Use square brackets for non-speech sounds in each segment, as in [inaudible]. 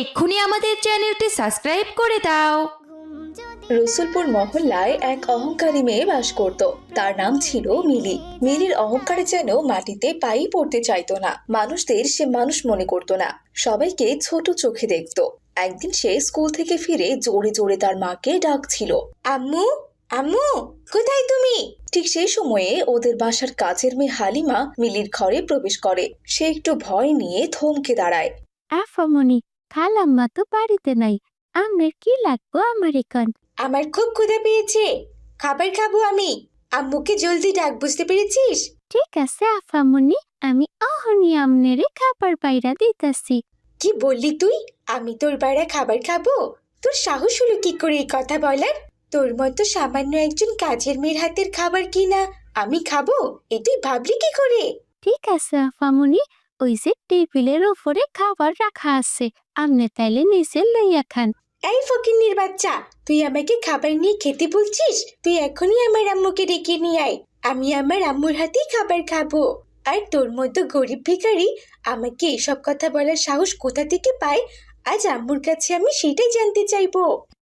এক্ষুনি আমাদের চ্যানেলটি সাবস্ক্রাইব করে দাও। রসুলপুর মহল্লায় এক অহংকারী মেয়ে বাস করত। তার নাম ছিল মিলি। মিলির অহংকারে যেন মাটিতে পাই পড়তে চাইতো না। মানুষদের সে মানুষ মনে করত না। সবাইকে ছোট চোখে দেখত। একদিন সে স্কুল থেকে ফিরে জোরে জোরে তার মাকে ডাকছিল। আম্মু আম্মু কোথায় তুমি? ঠিক সেই সময়ে ওদের বাসার কাজের মেয়ে হালিমা মিলির ঘরে প্রবেশ করে। সে একটু ভয় নিয়ে থমকে দাঁড়ায়। আফামনি খালাম্মা তো বাড়িতে নাই। আমার কি লাগবো আমার এখান? আমার খুব ক্ষুধা পেয়েছে। খাবার খাব আমি। আম্মুকে জলদি ডাক বুঝতে পেরেছিস? ঠিক আছে আফামনি। আমি অহনি আমনেরে খাবার পাইরা দিতাছি। কি বললি তুই? আমি তোর বাইরে খাবার খাব? তোর সাহস হলো কি করে এই কথা বলার? তোর মতো সামান্য একজন কাজের মেয়ের হাতের খাবার কি না আমি খাব? এ তুই ভাবলি কি করে? ঠিক আছে আফামনি। ওই যে টেবিলের ওপরে খাবার রাখা আছে। আমনে তাইলে নিচে লইয়া খান এই ফকিন্নির বাচ্চা তুই আমাকে খাবার নিয়ে খেতে বলছিস? তুই এখনই আমার আম্মুকে ডেকে নিয়ে আয়। আমি আমার আম্মুর হাতেই খাবার খাব। আর তোর মতো গরিব ভিখারি আমাকে এসব কথা বলার সাহস কোথা থেকে পায়? আজ আম্মুর কাছে আমি সেটাই জানতে চাইব।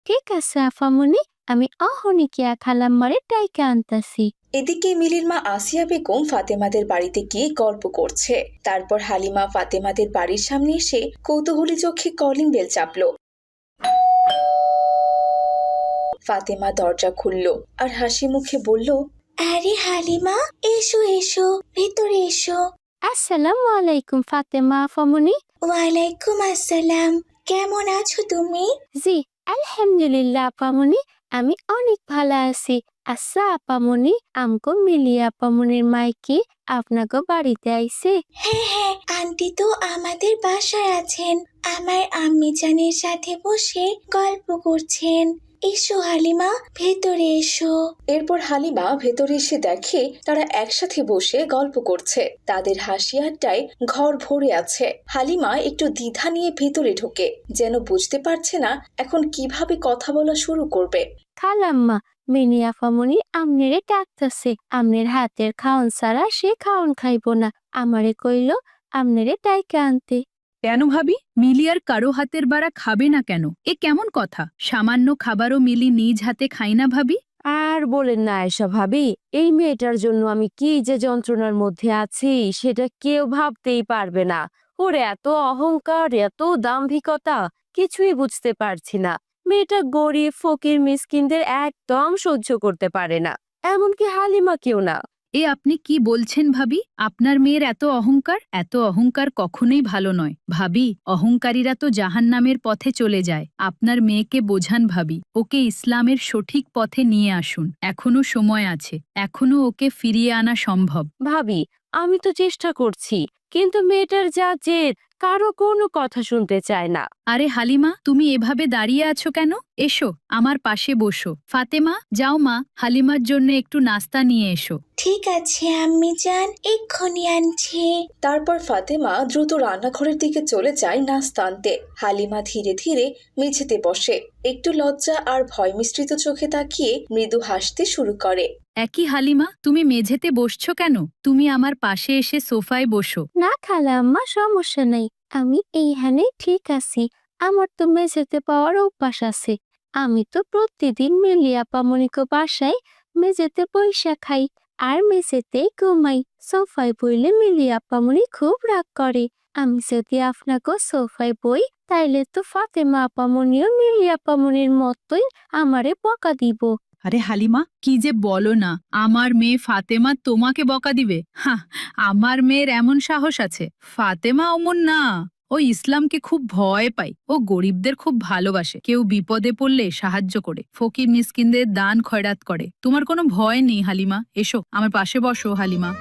ঠিক আছে আফামনি। আমি অহনি কিয়া খালাম্মারে ডাইকে আনতাছি। এদিকে মিলির মা আসিয়া বেগম ফাতেমাদের বাড়িতে গিয়ে গল্প করছে। তারপর হালিমা ফাতেমাদের বাড়ির সামনে এসে কৌতূহলী চোখে কলিং বেল চাপলো। ফাতেমা দরজা খুলল আর হাসি মুখে বলল আরে হালিমা এসো এসো ভেতরে এসো। আসসালামু আলাইকুম ফাতেমা আফামনি ওয়ালাইকুম আসসালাম কেমন আছো তুমি? জি আলহামদুলিল্লাহ আপামনি আমি অনেক ভালো আছি। আচ্ছা আপামনি আমকো মিলি আপামনির মাইকে আপনাকে বাড়িতে আইছে। হ্যাঁ হ্যাঁ আন্টি তো আমাদের বাসায় আছেন। আমার আম্মি জানের সাথে বসে গল্প করছেন। এসো হালিমা ভেতরে এসো। এরপর হালিমা ভেতরে এসে দেখে তারা একসাথে বসে গল্প করছে। তাদের হাসি আড্ডায় ঘর ভরে আছে। হালিমা একটু দ্বিধা নিয়ে ভেতরে ঢোকে যেন বুঝতে পারছে না এখন কীভাবে কথা বলা শুরু করবে। খালাম্মা মিনি আপামনি আমনেরে ডাকতাছে। আমনের হাতের খাওন ছাড়া সে খাওন খাইব না। আমারে কইল আমনেরে ডাইকে আনতে। কেন ভাবি? মিলি আর কারও হাতের বাড়া খাবে না কেন? এ কেমন কথা? সামান্য খাবারও মিলি নিজ হাতে খাই না ভাবি? আর বলেন না এসা ভাবি, এই মেয়েটার জন্য আমি কি যে যন্ত্রণার মধ্যে আছি, সেটা কেউ ভাবতেই পারবে না। ওর এত অহংকার, এত দাম্ভিকতা, কিছুই বুঝতে পারছি না। মেয়েটা গরিব, ফকির, মিসকিনদের একদম সহ্য করতে পারে না। এমনকি হালিমা কেউ না। এ আপনি কি বলছেন ভাবি? আপনার মেয়ের এত অহংকার? এত অহংকার কখনোই ভালো নয়। ভাবি, অহংকারীরা তো জাহান নামের পথে চলে যায়। আপনার মেয়েকে বোঝান ভাবি। ওকে ইসলামের সঠিক পথে নিয়ে আসুন। এখনও সময় আছে। এখনও ওকে ফিরিয়ে আনা সম্ভব। ভাবি, আমি তো চেষ্টা করছি। কিন্তু মেয়েটার যা জেদ কারও কোনো কথা শুনতে চায় না। আরে হালিমা তুমি এভাবে দাঁড়িয়ে আছো কেন? এসো আমার পাশে বসো। ফাতেমা যাও মা হালিমার জন্য একটু নাস্তা নিয়ে এসো। ঠিক আছে আম্মি যান এক্ষুনি আনছি। তারপর ফাতেমা দ্রুত রান্নাঘরের দিকে চলে যায় নাস্তা আনতে। হালিমা ধীরে ধীরে মেঝেতে বসে। একটু লজ্জা আর ভয় মিশ্রিত চোখে তাকিয়ে মৃদু হাসতে শুরু করে। একই হালিমা তুমি মেঝেতে বসছো কেন? তুমি আমার পাশে এসে সোফায় বসো। না খালা আম্মা সমস্যা নাই। আমি এইখানে ঠিক আছি। আমার তো মেঝেতে পাওয়ার অভ্যাস আছে। আমি তো প্রতিদিন মিলি আপামনিকে বাসায় মেঝেতে পয়সা খাই আর মেঝেতেই ঘুমাই। সোফায় বইলে মিলি আপামনি খুব রাগ করে। আমি যদি আপনাকে সোফায় বই, তাইলে তো ফাতেমা আপামনিও মিলি আপামনির মতোই আমারে বকা দিব। আরে হালিমা, কি যে বলো না, আমার মেয়ে ফাতেমা তোমাকে বকা দিবে? হা আমার মেয়ের এমন সাহস আছে। ফাতেমা অমন না। ও ইসলামকে খুব ভয় পায়। ও গরিবদের খুব ভালোবাসে। কেউ বিপদে পড়লে সাহায্য করে। ফকির মিসকিনদের দান খয়রাত করে। তোমার কোনো ভয় নেই হালিমা। এসো, আমার পাশে বসো হালিমা।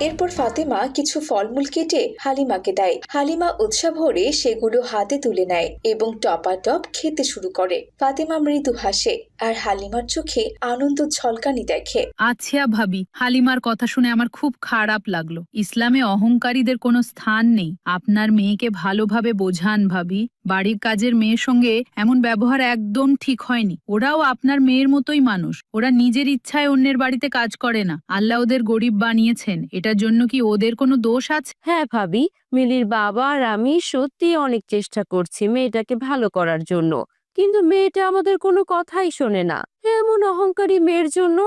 এরপর ফাতেমা কিছু ফলমূল কেটে হালিমাকে দেয়। হালিমা উৎসাহ ভরে সেগুলো হাতে তুলে নেয় এবং টপাটপ খেতে শুরু করে। ফাতেমা মৃদু হাসে আর হালিমার চোখে আনন্দ ঝলকানি দেখে। আচ্ছা ভাবি, হালিমার কথা শুনে আমার খুব খারাপ লাগল। ইসলামে অহংকারীদের কোনো স্থান নেই। আপনার মেয়েকে ভালোভাবে বোঝান ভাবি। বাড়ির কাজের মেয়ের সঙ্গে এমন ব্যবহার একদম ঠিক হয়নি। ওরাও আপনার মেয়ের মতোই মানুষ। ওরা নিজের ইচ্ছায় অন্যের বাড়িতে কাজ করে না। আল্লাহ ওদের গরিব বানিয়েছেন। এটার জন্য কি ওদের কোনো দোষ আছে? হ্যাঁ ভাবি, মিলির বাবা আর আমি সত্যি অনেক চেষ্টা করছি মেয়েটাকে ভালো করার জন্য। কিন্তু মেয়েটা আমাদের কোনো কথাই শোনে না। এমন অহংকারী মেয়ের জন্য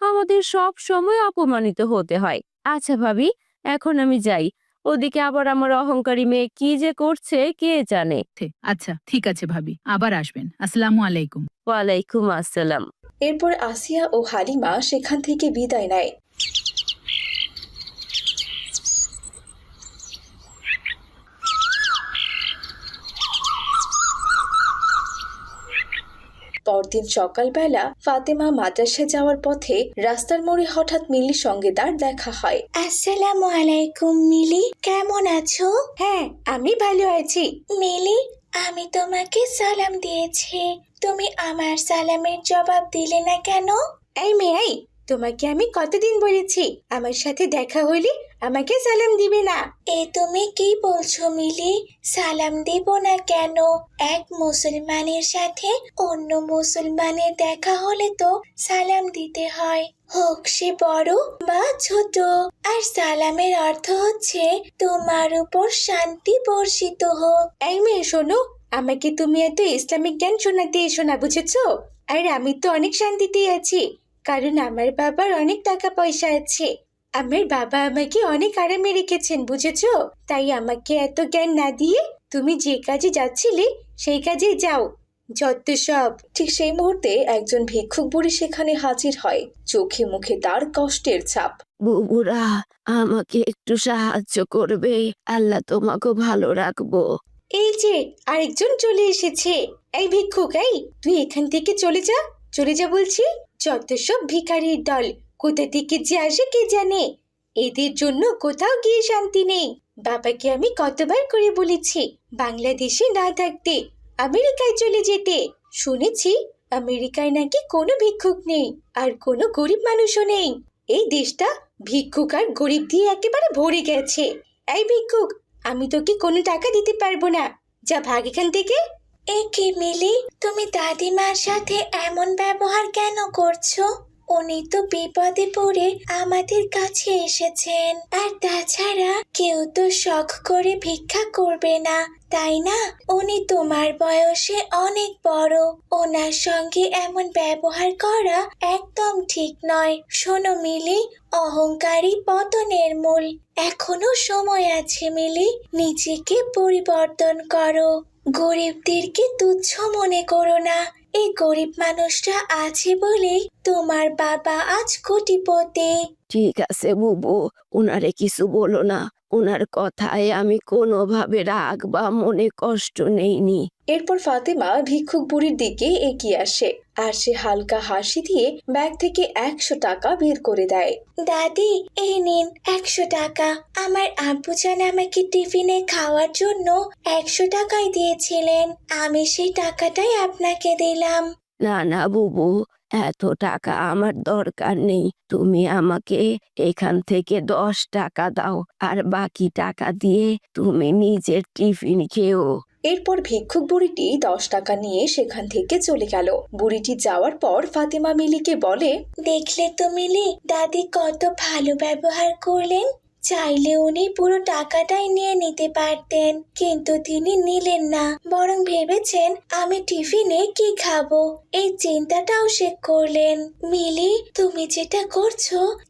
আমাদের সব সময় অপমানিত হতে হয়। আচ্ছা ভাবি, এখন আমি যাই। ওদিকে আবার আমার অহংকারী মেয়ে কি যে করছে কে জানে। আচ্ছা ঠিক আছে ভাবি আবার আসবেন আসসালামু আলাইকুম। ওয়ালাইকুম আসসালাম। এরপর আসিয়া ও হালিমা সেখান থেকে বিদায় নেয়। পরদিন সকালবেলা ফাতেমা মাদ্রাসায় যাওয়ার পথে রাস্তার মোড়ে হঠাৎ মিলির সঙ্গে তার দেখা হয়। আসসালামু আলাইকুম মিলি। কেমন আছো? হ্যাঁ আমি ভালো আছি। মিলি আমি তোমাকে সালাম দিয়েছি। তুমি আমার সালামের জবাব দিলে না কেন? এই মেয়াই তোমাকে আমি কতদিন বলেছি আমার সাথে দেখা হলে আমাকে সালাম দিবে না। এ তুমি কি বলছো মিলি? সালাম দেব না কেন? এক মুসলমানের সাথে অন্য মুসলমানের দেখা হলে তো সালাম দিতে হয়। হোক সে বড় বা ছোট। আর সালামের অর্থ হচ্ছে তোমার উপর শান্তি বর্ষিত হোক। এই মেয়ে শোনো আমাকে তুমি এত ইসলামিক জ্ঞান শোনাতে এসো না বুঝেছ? আর আমি তো অনেক শান্তিতে আছি কারণ আমার বাবার অনেক টাকা পয়সা আছে। আমার বাবা আমাকে অনেক আরামে রেখেছেন বুঝেছ? তাই আমাকে এত জ্ঞান না দিয়ে তুমি যে কাজে যাচ্ছিলে সেই কাজে যাও। যত সব। ঠিক সেই মুহূর্তে একজন ভিক্ষুক বুড়ি সেখানে হাজির হয়। চোখে মুখে তার কষ্টের ছাপ। বুবুরা আমাকে একটু সাহায্য করবে। আল্লাহ তোমাকে ভালো রাখব। এই যে আরেকজন চলে এসেছে। এই ভিক্ষুক এই তুই এখান থেকে চলে যা। চলে যা বলছি। যত সব ভিখারির দল কোথা থেকে যে আসে কে জানে? এদের জন্য কোথাও গিয়ে শান্তি নেই। বাবাকে আমি কতবার করে বলেছি, বাংলাদেশে না থাকতে, আমেরিকায় চলে যেতে। শুনেছি, আমেরিকায় নাকি কোনো ভিক্ষুক নেই, আর কোনো গরিব মানুষও নেই। এই দেশটা ভিক্ষুক আর গরিব দিয়ে একেবারে ভরে গেছে। এই ভিক্ষুক, আমি তোকে কোনো টাকা দিতে পারব না। যা ভাগ এখান থেকে। এ কি মিলি, তুমি দাদিমার সাথে এমন ব্যবহার কেন করছ? উনি তো বিপদে পড়ে আমাদের কাছে এসেছেন। আর তাছাড়া কেউ তো শখ করে ভিক্ষা করবে না, তাই না? উনি তোমার বয়সে অনেক বড়। ওনার সঙ্গে এমন ব্যবহার করা একদম ঠিক নয়। শোনো মিলি অহংকারী পতনের মূল। এখনও সময় আছে মিলি, নিজেকে পরিবর্তন করো। গরিবদেরকে তুচ্ছ মনে করো না। এই গরিব মানুষটা আছে বলে তোমার বাবা আজ কোটিপতি। ঠিক আছে বুবু ওনারে কিছু বলো না। ওনার কথায় আমি কোনোভাবে রাগ বা মনে কষ্ট নেইনি। এরপর ফাতেমা ভিক্ষুক বুড়ির দিকে এগিয়ে আসে আর সে হালকা হাসি দিয়ে ব্যাগ থেকে একশো টাকা বের করে দেয়। দাদি এই নিন একশো টাকা। আমার আব্বুজান আমাকে টিফিনে খাওয়ার জন্য একশো টাকাই দিয়েছিলেন। আমি সেই টাকাটাই আপনাকে দিলাম। না না বুবু এত টাকা আমার দরকার নেই। তুমি আমাকে এখান থেকে দশ টাকা দাও আর বাকি টাকা দিয়ে তুমি নিজের টিফিন খেও। এরপর ভিক্ষুক বুড়িটি দশ টাকা নিয়ে সেখান থেকে চলে গেল। বুড়িটি যাওয়ার পর ফাতেমা মিলিকে বলে, দেখলে তো মিলি, দাদি কত ভালো ব্যবহার করলেন। চাইলে উনি পুরো টাকাটাই নিয়ে নিতে পারতেন, কিন্তু তিনি নিলেন না। বরং ভেবেছেন, আমি টিফিনে কি খাব? এই চিন্তাটাও সে করলেন। মিলি, তুমি যেটা করছ,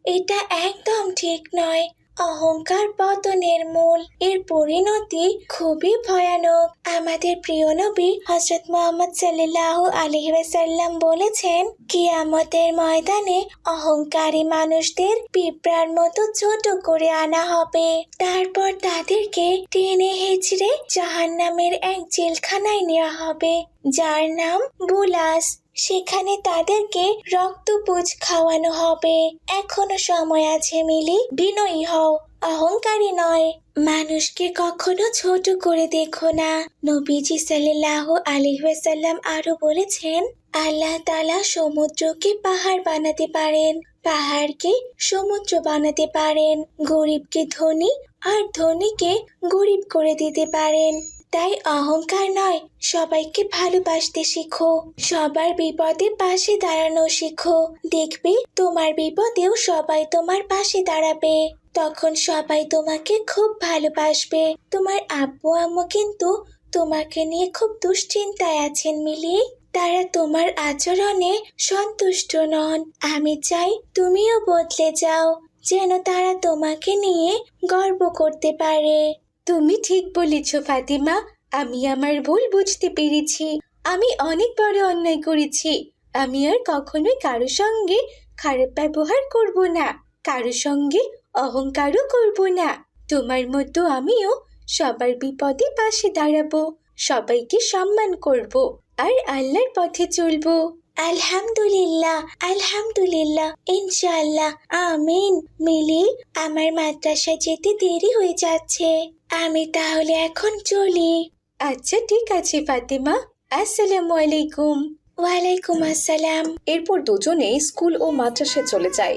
এটা একদম ঠিক নয়। অহংকার পতনের মূল। এর পরিণতি খুবই ভয়ানক। আমাদের প্রিয় নবী হজরত মোহাম্মদ সাল্লাহ আলহিসাল্লাম বলেছেন, কিয়ামতের ময়দানে অহংকারী মানুষদের পিঁপড়ার মতো ছোট করে আনা হবে। তারপর তাদেরকে টেনে হেঁচড়ে জাহান্নামের এক জেলখানায় নেওয়া হবে, যার নাম বুলাস। সেখানে তাদেরকে রক্তপুজ খাওয়ানো হবে। এখনও সময় আছে, মিলি। বিনয়ী হও। অহংকারী নয়। মানুষকে কখনো ছোট করে দেখো না। নবীজি সাল্লাহ আলিহাসাল্লাম আরও বলেছেন, আল্লাহ তালা সমুদ্রকে পাহাড় বানাতে পারেন, পাহাড়কে সমুদ্র বানাতে পারেন, গরিবকে ধনী আর ধনীকে গরিব করে দিতে পারেন। তাই অহংকার নয়, সবাইকে ভালোবাসতে শিখো। সবার বিপদে পাশে দাঁড়ানো শিখো। দেখবে তোমার বিপদেও সবাই তোমার পাশে দাঁড়াবে। তখন সবাই তোমাকে খুব ভালোবাসবে। তোমার আব্বু আম্মু কিন্তু তোমাকে নিয়ে খুব দুশ্চিন্তায় আছেন মিলি। তারা তোমার আচরণে সন্তুষ্ট নন। আমি চাই তুমিও বদলে যাও, যেন তারা তোমাকে নিয়ে গর্ব করতে পারে। তুমি ঠিক বলেছ, ফাতিমা। আমি আমার ভুল বুঝতে পেরেছি। আমি অনেক বড় অন্যায় করেছি। আমি আর কখনোই কারও সঙ্গে খারাপ ব্যবহার করব না। কারও সঙ্গে অহংকারও করব না। তোমার মতো আমিও সবার বিপদে পাশে দাঁড়াবো, সবাইকে সম্মান করব আর আল্লাহর পথে চলবো। আলহামদুলিল্লাহ আলহামদুলিল্লাহ, ইনশাআল্লাহ, আমিন। মিলি আমার মাদ্রাসায় যেতে দেরি হয়ে যাচ্ছে। আমি তাহলে এখন চলি। আচ্ছা ঠিক আছে ফাতিমা। আসসালামু আলাইকুম। ওয়ালাইকুম আসসালাম। এরপর দুজনে স্কুল ও মাদ্রাসায় চলে যায়।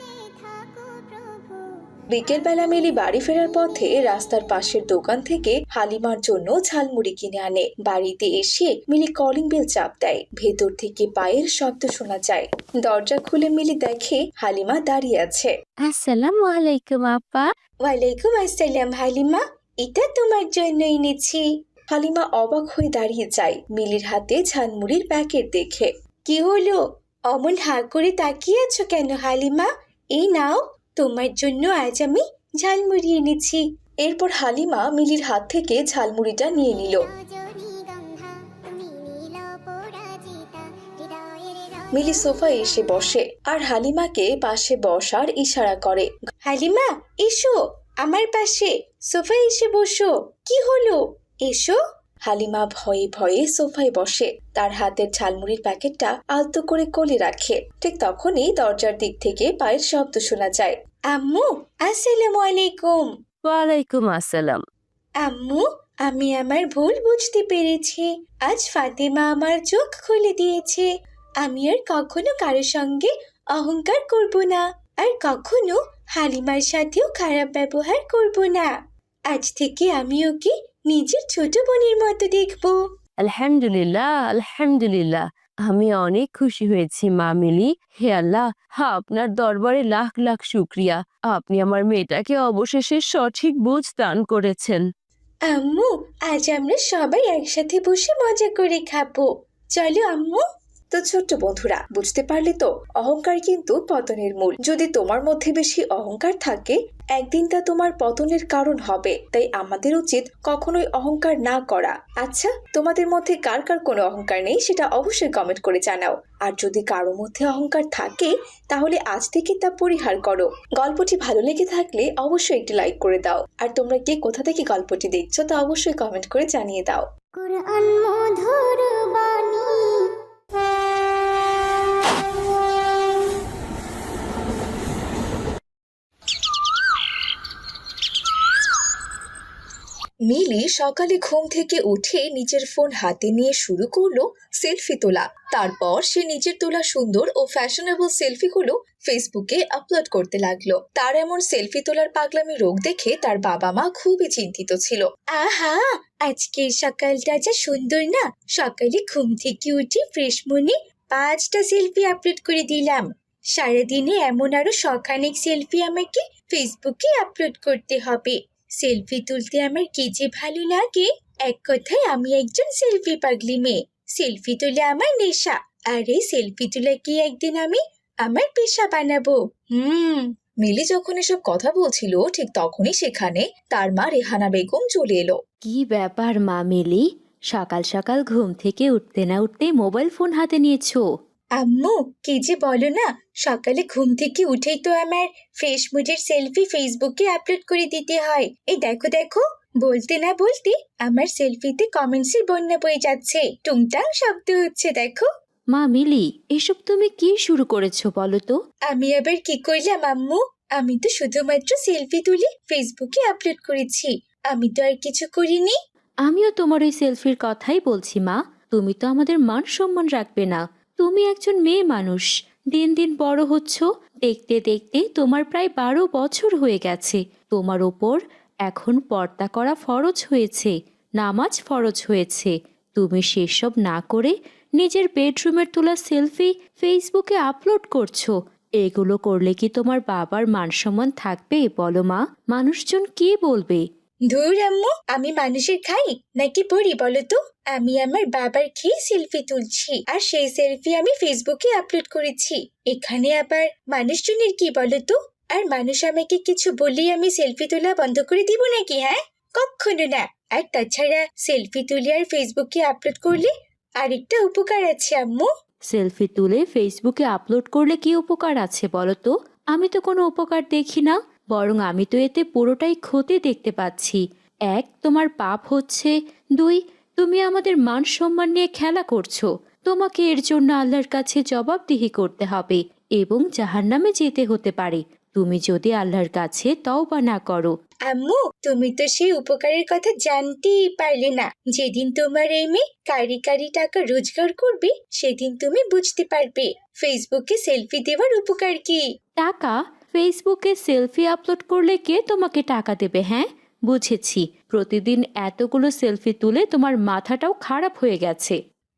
বিকেলবেলা মিলি বাড়ি ফেরার পথে রাস্তার পাশের দোকান থেকে হালিমার জন্য ঝালমুড়ি কিনে আনে। বাড়িতে এসে মিলি কলিং বেল চাপ দেয়। ভেতর থেকে পায়ের শব্দ শোনা যায়। দরজা খুলে মিলি দেখে হালিমা দাঁড়িয়ে আছে। আসসালামু আলাইকুম আপা। ওয়ালাইকুম আসসালাম হালিমা। এটা তোমার জন্য এনেছি। হালিমা অবাক হয়ে দাঁড়িয়ে যায় মিলির হাতে ঝালমুড়ির প্যাকেট দেখে। কি হলো? অমন হা করে তাকিয়ে আছো কেন হালিমা? এই নাও, তোমার জন্য আজ আমি ঝালমুড়ি এনেছি। এরপর হালিমা মিলির হাত থেকে ঝালমুড়িটা নিয়ে নিল। মিলি সোফায় এসে বসে আর হালিমাকে পাশে বসার ইশারা করে। হালিমা, এসো আমার পাশে। সোফায় এসে বসো। কি হলো? এসো। হালিমা ভয়ে ভয়ে সোফায় বসে। তার হাতের ঝালমুড়ির প্যাকেটটা আলতো করে কোলে রাখে। ঠিক তখনই দরজার দিক থেকে পায়ের শব্দ শোনা যায়। আম্মু আসসালামু আলাইকুম। ওয়ালাইকুম আসসালাম। আম্মু আমি আমার ভুল বুঝতে পেরেছি। আজ ফাতেমা আমার চোখ খুলে দিয়েছে। আমি আর কখনো কারোর সঙ্গে অহংকার করব না। আর কখনো হালিমার সাথেও খারাপ ব্যবহার করব না। আজ থেকে আমি ওকে নিজের ছোট বোনের মতো দেখব? আলহামদুলিল্লাহ আলহামদুলিল্লাহ। আমি অনেক খুশি হয়েছি মা মিলি। হে আল্লাহ হ্যাঁ আপনার দরবারে লাখ লাখ শুক্রিয়া। আপনি আমার মেয়েটাকে অবশেষে সঠিক বুঝ দান করেছেন। আম্মু আজ আমরা সবাই একসাথে বসে মজা করে খাব। চলো আম্মু। তো ছোট্ট বন্ধুরা, বুঝতে পারলে তো, অহংকার কিন্তু পতনের মূল। যদি তোমার মধ্যে বেশি অহংকার থাকে, একদিন তা তোমার পতনের কারণ হবে। তাই আমাদের উচিত কখনোই অহংকার না করা। আচ্ছা তোমাদের মধ্যে কার কার কোনো অহংকার নেই সেটা অবশ্যই কমেন্ট করে জানাও। আর যদি কারও মধ্যে অহংকার থাকে, তাহলে আজ থেকে তা পরিহার করো। গল্পটি ভালো লেগে থাকলে অবশ্যই একটি লাইক করে দাও। আর তোমরা কে কোথা থেকে গল্পটি দেখছ তা অবশ্যই কমেন্ট করে জানিয়ে দাও। কোরআন মধুর বাণী। মিলি সকালে ঘুম থেকে উঠে নিজের ফোন হাতে নিয়ে শুরু করল সেলফি তোলা। তারপর সে নিজের তোলা সুন্দর ও ফ্যাশনেবল সেলফিগুলো ফেসবুকে আপলোড করতে লাগল। তার এমন সেলফি তোলার পাগলামি রোগ দেখে তার বাবা মা খুবই চিন্তিত ছিল। আহা, আজকের সকালটা যা সুন্দর না। সকালে ঘুম থেকে উঠে ফ্রেশ মনে পাঁচটা সেলফি আপলোড করে দিলাম। সারাদিনে এমন আরও শখানেক সেলফি আমাকে ফেসবুকে আপলোড করতে হবে। সেলফি তুলতে আমার কি যে ভালো লাগে? এক কথায় আমি একজন সেলফি পাগলি মেয়ে। সেলফি তুলে আমার নেশা। আর এই সেলফি তুলে কি একদিন আমি? আমার পেশা বানাবো। হুম। মিলি যখন এসব কথা বলছিল, ঠিক তখনই সেখানে তার মা রেহানা বেগম চলে এলো। কি ব্যাপার মা মিলি? সকাল সকাল ঘুম থেকে উঠতে না উঠতে মোবাইল ফোন হাতে নিয়েছো। আম্মু কি যে বলো না? সকালে ঘুম থেকে উঠেই তো আমার ফ্রেশ মুডের সেলফি ফেসবুকে আপলোড করে দিতে হয়। এই দেখো দেখো। বলতে না বলতে আমার সেলফিতে কমেন্টসের বন্যা বয়ে যাচ্ছে। টুংটাং শব্দ হচ্ছে দেখো। মা মিলি এসব তুমি কি শুরু করেছ বলো তো? আমি আবার কি করলাম আম্মু? আমি তো শুধুমাত্র সেলফি তুলে ফেসবুকে আপলোড করেছি। আমি তো আর কিছু করিনি। আমিও তোমার ওই সেলফির কথাই বলছি মা। তুমি তো আমাদের মান সম্মান রাখবে না। তুমি একজন মেয়ে মানুষ। দিন দিন বড় হচ্ছ। দেখতে দেখতে তোমার প্রায় বারো বছর হয়ে গেছে। তোমার ওপর এখন পর্দা করা ফরজ হয়েছে, নামাজ ফরজ হয়েছে। তুমি সেসব না করে নিজের বেডরুমের তোলা সেলফি ফেসবুকে আপলোড করছ। এগুলো করলে কি তোমার বাবার মানসম্মান থাকবে বলো মা? মানুষজন কি বলবে? ধুর আম্মু, আমি মানুষের খাই? নাকি পড়ি বলো তো আমি আমার বাবার খেয়ে সেলফি তুলছি। আর সেই সেলফি আমি ফেসবুকে আপলোড করেছি। এখানে আবার মানুষজনের কি বলো তো আর মানুষ আমাকে কিছু বললেই আমি সেলফি তোলা বন্ধ করে দিব নাকি হ্যাঁ? কখনো না। আর তাছাড়া সেলফি তুলে আর ফেসবুকে আপলোড করলে আরেকটা উপকার আছে আম্মু। সেলফি তুলে ফেসবুকে আপলোড করলে কি উপকার আছে বলো তো আমি তো কোনো উপকার দেখি না। বরং আমি তো এতে পুরোটাই ক্ষতি দেখতে পাচ্ছি। এক তোমার পাপ হচ্ছে। দুই তুমি আমাদের মান সম্মান নিয়ে খেলা করছ। তোমাকে এর জন্য আল্লাহর কাছে জবাবদিহি করতে হবে এবং জাহান্নামে যেতে হতে পারে। তুমি যদি আল্লাহর কাছে তওবা না করো। আম্মু তুমি তো সেই উপকারের কথা জানতেই পারলে না। যেদিন তোমার এই মেয়ে কারি কারি টাকা রোজগার করবে সেদিন তুমি বুঝতে পারবে। ফেসবুকে সেলফি দেওয়ার উপকার কি? টাকা? ফেসবুকে সেলফি আপলোড করলে কে তোমাকে টাকা দেবে হ্যাঁ? বুঝেছি। প্রতিদিন এতগুলো সেলফি তুলে তোমার মাথাটাও খারাপ হয়ে গেছে।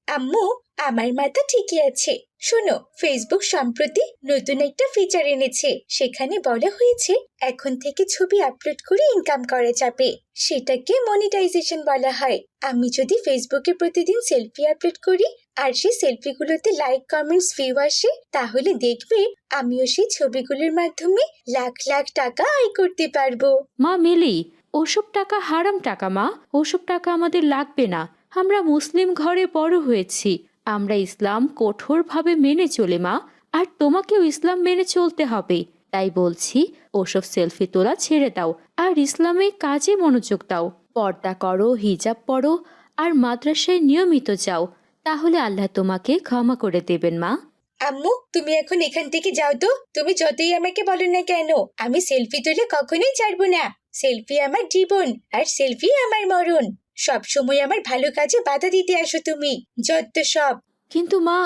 আম্মু আমার মাথা ঠিকই আছে। শোনো ফেসবুক সম্প্রতি নতুন একটা ফিচার এনেছে। সেখানে বলা হয়েছে, এখন থেকে ছবি আপলোড করে ইনকাম করা যাবে। সেটাকে মনিটাইজেশন বলা হয়। আমি যদি ফেসবুকে প্রতিদিন সেলফি আপলোড করি, আর সেই সেলফিগুলোতে লাইক কমেন্টস ভিউ আসে, তাহলে দেখবে আমিও সেই ছবিগুলোর মাধ্যমে লাখ লাখ টাকা আয় করতে পারব। মা, মিলি, ওসব টাকা হারাম টাকা মা। ওসব টাকা আমাদের লাগবে না। আমরা মুসলিম ঘরে বড় হয়েছি। আমরা ইসলাম কঠোরভাবে মেনে চলে, মা। আর তোমাকেও ইসলাম মেনে চলতে হবে। তাই বলছি, ওসব সেলফি তোলা ছেড়ে দাও আর ইসলামে কাজে মনোযোগ দাও। পর্দা করো, হিজাব পরো আর মাদ্রাসায় নিয়মিত যাও। তাহলে আল্লাহ তোমাকে ক্ষমা করে দেবেন, মা। আম্মু, তুমি এখন এখান থেকে যাও তো। তুমি যতই আমাকে বলো না কেন, আমি সেলফি তুলে কখনোই ছাড়বো না। সেলফি আমার জীবন আর সেলফি আমার মরণ। সব সময় আমার ভালো কাজে বাধা দিতে আসো তুমি, যত সব। কিন্তু মা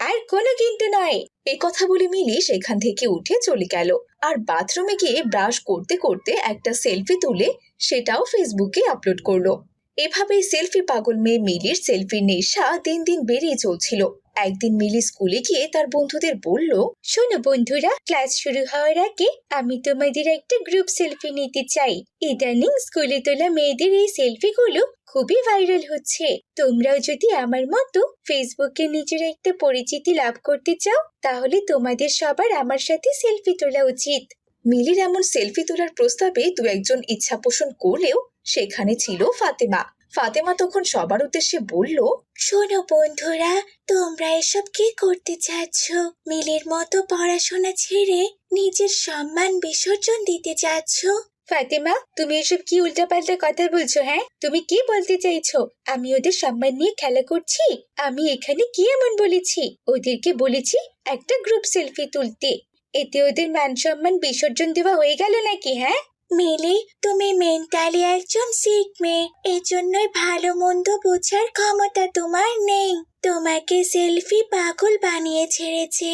আর কোনো কিন্তু নয়। এ কথা বলে মিলি সেখান থেকে উঠে চলে গেল। আর বাথরুমে গিয়ে ব্রাশ করতে করতে একটা সেলফি তুলে সেটাও ফেসবুকে আপলোড করল। এভাবেই সেলফি পাগল মেয়ে মিলির সেলফির নেশা দিন দিন বেড়েই চলছিল। একদিন মিলি স্কুলে গিয়ে তার বন্ধুদের বলল, শোনো বন্ধুরা, ক্লাস শুরু হওয়ার আগে আমি তোমাদের একটা গ্রুপ সেলফি নিতে চাই। ইদানিং স্কুলে তোলা মেয়েদের এই সেলফিগুলো খুবই ভাইরাল হচ্ছে। তোমরাও যদি আমার মতো ফেসবুকে নিজের একটা পরিচিতি লাভ করতে চাও, তাহলে তোমাদের সবার আমার সাথে সেলফি তোলা উচিত। মিলির এমন সেলফি তোলার প্রস্তাবে দু একজন ইচ্ছা পোষণ করলেও সেখানে ছিল ফাতেমা। ফাতেমা তখন সবার উদ্দেশ্যে বলল শোনো বন্ধুরা তোমরা এসব কি করতে চাচ্ছ? মিলের মতো পড়াশোনা ছেড়ে নিজের সম্মান বিসর্জন দিতে চাচ্ছ? ফাতেমা তুমি এসব কি উল্টাপাল্টা কথা বলছো হ্যাঁ? তুমি কি বলতে চাইছো? আমি ওদের সম্মান নিয়ে খেলা করছি। আমি এখানে কি এমন বলেছি? ওদেরকে বলেছি একটা গ্রুপ সেলফি তুলতে। এতে ওদের মান সম্মান বিসর্জন দেওয়া হয়ে গেল নাকি হ্যাঁ? মিলি, তুমি মেন্টালি একজন সিক মেয়ে। এজন্যই ভালো মন্দ বোঝার ক্ষমতা তোমার নেই। তোমাকে সেলফি পাগল বানিয়ে ছেড়েছে।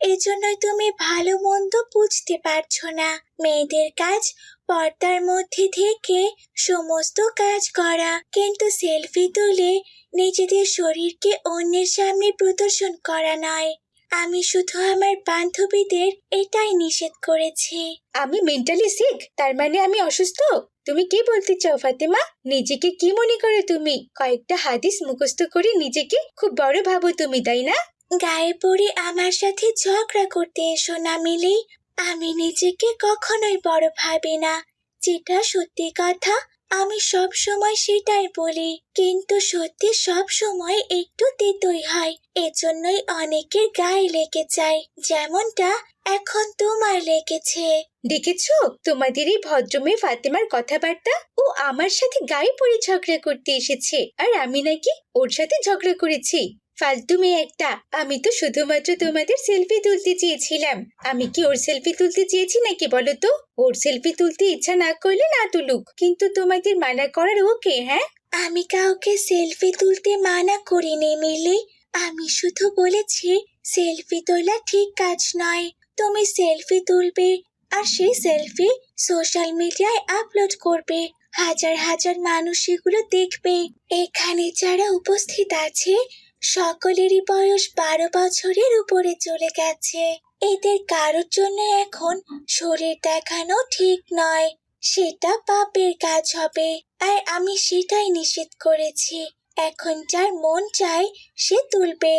এজন্যই তুমি ভালো মন্দ বুঝতে পারছ না। মেয়েদের কাজ পর্দার মধ্যে থেকে সমস্ত কাজ করা। কিন্তু সেলফি তুলে নিজেদের শরীরকে অন্যের সামনে প্রদর্শন করা নয়। আমি শুধু আমার বান্ধবীদের এটাই নিষেধ করেছি। আমি মেন্টালি সিক তার মানে আমি অসুস্থ? তুমি কি বলতে চাও ফাতেমা? নিজেকে কি মনে করো তুমি? কয়েকটা হাদিস মুখস্থ করে নিজেকে খুব বড় ভাবো তুমি তাই না? গায়ে পড়ে আমার সাথে ঝগড়া করতে এসো না মিলি। আমি নিজেকে কখনোই বড় ভাবি না। যেটা সত্যি কথা আমি সব সময় সেটাই বলি, কিন্তু সত্যি সব সময় একটু তেতই হয়। এজন্যই অনেকের গায়ে লেগে যায়, যেমনটা এখন তোমার লেগেছে। দেখেছ? তোমাদের এই ভদ্রমেয়ে ফাতেমার কথাবার্তা? ও আমার সাথে গায়ে পড়ে ঝগড়া করতে এসেছে, আর আমি নাকি ওর সাথে ঝগড়া করেছি। ফালতু মেয়ে একটা। আমি তো শুধুমাত্র তোমাদের সেলফি তুলতে চেয়েছিলাম। আমি কি ওর সেলফি তুলতে চেয়েছি নাকি বলো তো? ওর সেলফি তুলতে ইচ্ছা না করলে না তুলুক। কিন্তু তোমাদের মানা করার ওকে হ্যাঁ? আমি কাউকে সেলফি তুলতে মানা করিনি, মিলি। আমি শুধু বলেছি সেলফি তোলা ঠিক কাজ নয়। তুমি সেলফি তুলবে আর সেই সেলফি সোশ্যাল মিডিয়ায় আপলোড করবে। হাজার হাজার মানুষ এগুলো দেখবে। এখানে যারা উপস্থিত আছে সকলেরই বয়স বারো বছরের উপরে চলে গেছে। এদের কারোর জন্য এখন শরীর দেখানো ঠিক নয়। সেটা পাপের কাজ হবে, আর আমি সেটাই নিষেধ করেছি। এখন যার মন চায়, সে তুলবে,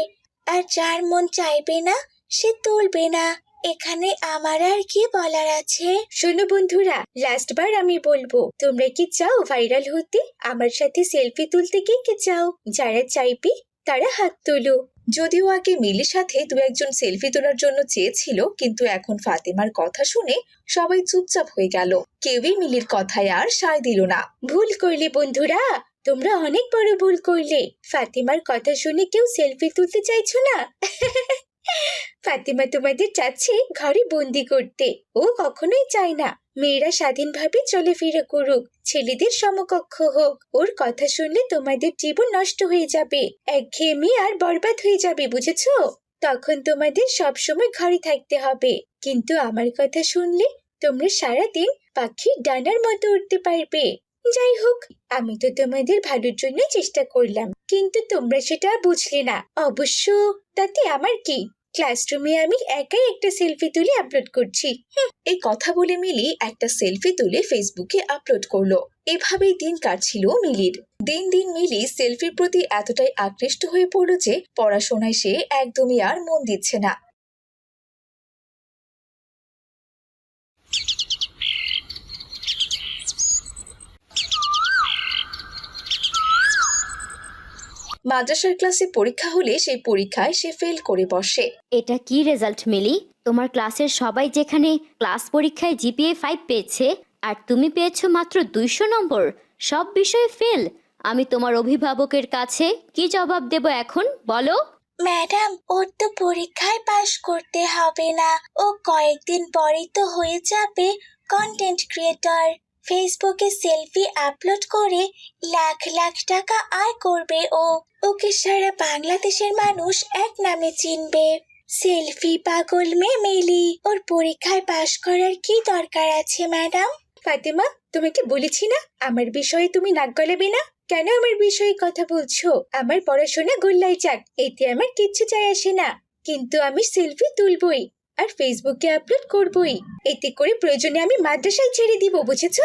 আর যার মন চাইবে না, সে তুলবে না। এখানে আমার আর কি বলার আছে? শোনো বন্ধুরা লাস্ট বার আমি বলব, তোমরা কি চাও ভাইরাল হতে? আমার সাথে সেলফি তুলতে কে কে চাও? যারা চাইবে তারা হাত তোলো। যদিও আগে মিলির সাথে দু একজন সেলফি তোলার জন্য চেয়েছিল, কিন্তু এখন ফাতেমার কথা শুনে সবাই চুপচাপ হয়ে গেল। কেউই মিলির কথায় আর সায় দিল না। ভুল করলে বন্ধুরা, তোমরা অনেক বড় ভুল করলে। ফাতিমার কথা শুনে কেউ সেলফি তুলতে চাইছো না? [laughs] ফাতিমা তোমাদের চাচ্ছে ঘরে বন্দি করতে। ও কখনোই চায় না। মেয়েরা স্বাধীনভাবে চলাফেরা করুক, ছেলেদের সমকক্ষ হোক। ওর কথা শুনলে তোমাদের জীবন নষ্ট হয়ে যাবে। একঘেয়েমি আর বরবাদ হয়ে যাবে, বুঝেছ? তখন তোমাদের সবসময় ঘরে থাকতে হবে। কিন্তু আমার কথা শুনলে তোমরা সারাদিন পাখির ডানার মতো উঠতে পারবে। যাই হোক, আমি তো তোমাদের ভালোর জন্য চেষ্টা করলাম। কিন্তু তোমরা সেটা বুঝলে না। অবশ্য তাতে আমার কি ক্লাসরুমে আমি একাই একটা সেলফি তুলে আপলোড করছি। এই কথা বলে মিলি একটা সেলফি তুলে ফেসবুকে আপলোড করল। এভাবেই দিন কাটছিল মিলির। দিন দিন মিলি সেলফির প্রতি এতটাই আকৃষ্ট হয়ে পড়ল যে, পড়াশোনায় সে একদমই আর মন দিচ্ছে না। মাদ্রাসার ক্লাসে পরীক্ষা হলে সেই পরীক্ষায় সে ফেল করে বসে। এটা কি রেজাল্ট মিলি? তোমার ক্লাসের সবাই যেখানে ক্লাস পরীক্ষায় জিপিএ ফাইভ পেয়েছে আর তুমি পেয়েছ মাত্র দুইশো নম্বর সব বিষয়ে ফেল আমি তোমার অভিভাবকের কাছে কি জবাব দেব এখন বলো? ম্যাডাম ওর তো পরীক্ষায় পাশ করতে হবে না। ও কয়েকদিন পরেই তো হয়ে যাবে কন্টেন্ট ক্রিয়েটর ফেসবুকে সেলফি আপলোড করে লাখ লাখ টাকা আয় করবে ও ওকে সারা বাংলাদেশের মানুষ এক নামে চিনবে। সেলফি পাগল মেয়ে মেলি, ওর পরীক্ষায় পাশ করার কি দরকার আছে ম্যাডাম ফাতেমা, তোমাকে বলেছি না? আমার বিষয়ে তুমি নাক গলাবে না? কেন আমার বিষয়ে কথা বলছো? আমার পড়াশোনা গোল্লাই যাক, এতে আমার কিচ্ছু চাই আসে না। কিন্তু আমি সেলফি তুলবই। আর ফেসবুকে আপলোড করবই। এতে করে প্রয়োজনে আমি মাদ্রাসায় ছেড়ে দিব, বুঝেছ?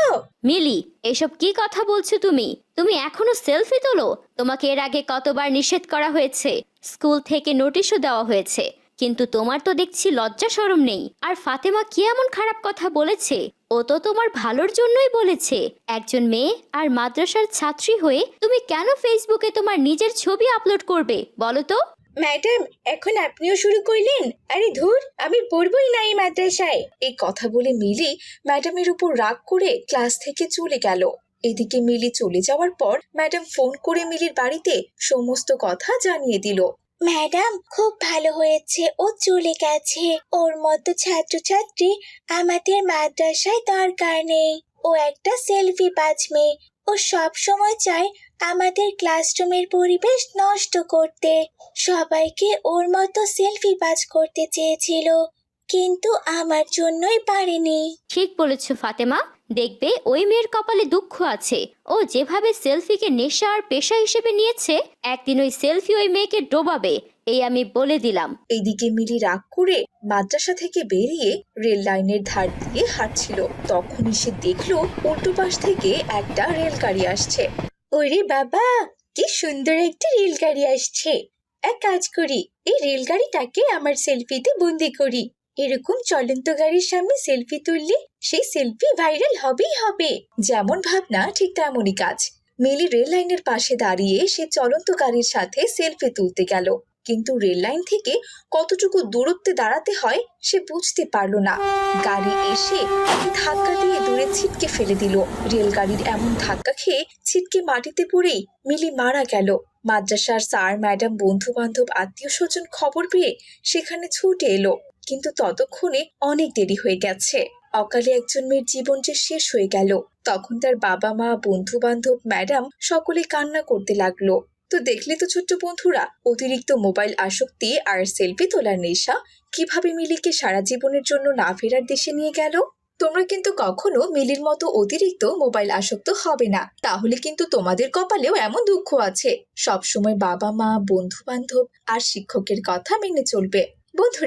মিলি, এসব কি কথা বলছো তুমি? তুমি এখনও সেলফি তোলো? তোমাকে এর আগে কতবার নিষেধ করা হয়েছে? স্কুল থেকে নোটিশও দেওয়া হয়েছে। কিন্তু তোমার তো দেখছি লজ্জা সরম নেই। আর ফাতেমা কি এমন খারাপ কথা বলেছে? ও তো তোমার ভালোর জন্যই বলেছে। একজন মেয়ে আর মাদ্রাসার ছাত্রী হয়ে তুমি কেন ফেসবুকে তোমার নিজের ছবি আপলোড করবে? বলো তো। ম্যাডাম, এখন আপনিও শুরু করলেন? আরে ধুর, আমি পড়বই না এই মাদ্রাসায়। এই কথা বলে মিলি ম্যাডামের উপর রাগ করে ক্লাস থেকে চলে গেল। এদিকে মিলি চলে যাওয়ার পর ম্যাডাম ফোন করে মিলির বাড়িতে সমস্ত কথা জানিয়ে দিল। ম্যাডাম, খুব ভালো হয়েছে, ও চলে গেছে। ওর মতো ছাত্রছাত্রী আমাদের মাদ্রাসায় দরকার নেই। ও একটা সেলফি বাজ মেয়ে ও সব সময় চায় আমাদের ক্লাসরুমের পরিবেশ নষ্ট করতে। সবাইকে ওর মতো সেলফি বাজ করতে চেয়েছিল কিন্তু আমার জন্যই পারেনি। ঠিক বলেছ ফাতেমা। দেখবে ওই মেয়ের কপালে দুঃখ আছে। ও যেভাবে সেলফিকে নেশা আর পেশা হিসেবে নিয়েছে একদিন ওই সেলফি ওই মেয়েকে ডোবাবে এই আমি বলে দিলাম। এইদিকে মিলি রাগ করে মাদ্রাসা থেকে বেরিয়ে রেল লাইনের ধার দিয়ে হাঁটছিল। তখনই সে দেখল উল্টো পাশ থেকে একটা রেলগাড়ি আসছে। ওরে বাবা, কি সুন্দর একটি রেলগাড়ি আসছে। এক কাজ করি, এই রেলগাড়িটাকে আমার সেলফিতে বন্দি করি। এরকম চলন্ত গাড়ির সামনে সেলফি তুললে সেই সেলফি ভাইরাল হবেই হবে। যেমন ভাবনা, ঠিক তেমনই কাজ। মিলি রেল লাইনের পাশে দাঁড়িয়ে সে চলন্ত গাড়ির সাথে সেলফি তুলতে গেল। কিন্তু রেল লাইন থেকে কতটুকু দূরত্বে দাঁড়াতে হয় সে বুঝতে পারল না। গাড়ি এসে ধাক্কা দিয়ে দূরে ছিটকে ফেলে দিল। রেলগাড়ির এমন ধাক্কা খেয়ে ছিটকে মাটিতে পড়েই মিলি মারা গেল। মাদ্রাসার স্যার, ম্যাডাম বন্ধু বান্ধব আত্মীয় স্বজন খবর পেয়ে সেখানে ছুটে এলো। কিন্তু ততক্ষণে অনেক দেরি হয়ে গেছে। অকালে একজন মেয়ের জীবন যে শেষ হয়ে গেল। তখন তার বাবা মা বন্ধু বান্ধব ম্যাডাম সকলে কান্না করতে লাগল। তো দেখলে তো ছোট্ট বন্ধুরা, অতিরিক্ত মোবাইল আসক্তি আর সেলফি তোলার নেশা কীভাবে মিলিকে সারা জীবনের জন্য না ফেরার দেশে নিয়ে গেল? তোমরা কিন্তু কখনো মিলির মতো অতিরিক্ত মোবাইল আসক্ত হবে না। তাহলে কিন্তু তোমাদের কপালেও এমন দুঃখ আছে। সবসময় বাবা মা বন্ধু বান্ধব আর শিক্ষকের কথা মেনে চলবে। বন্ধুরা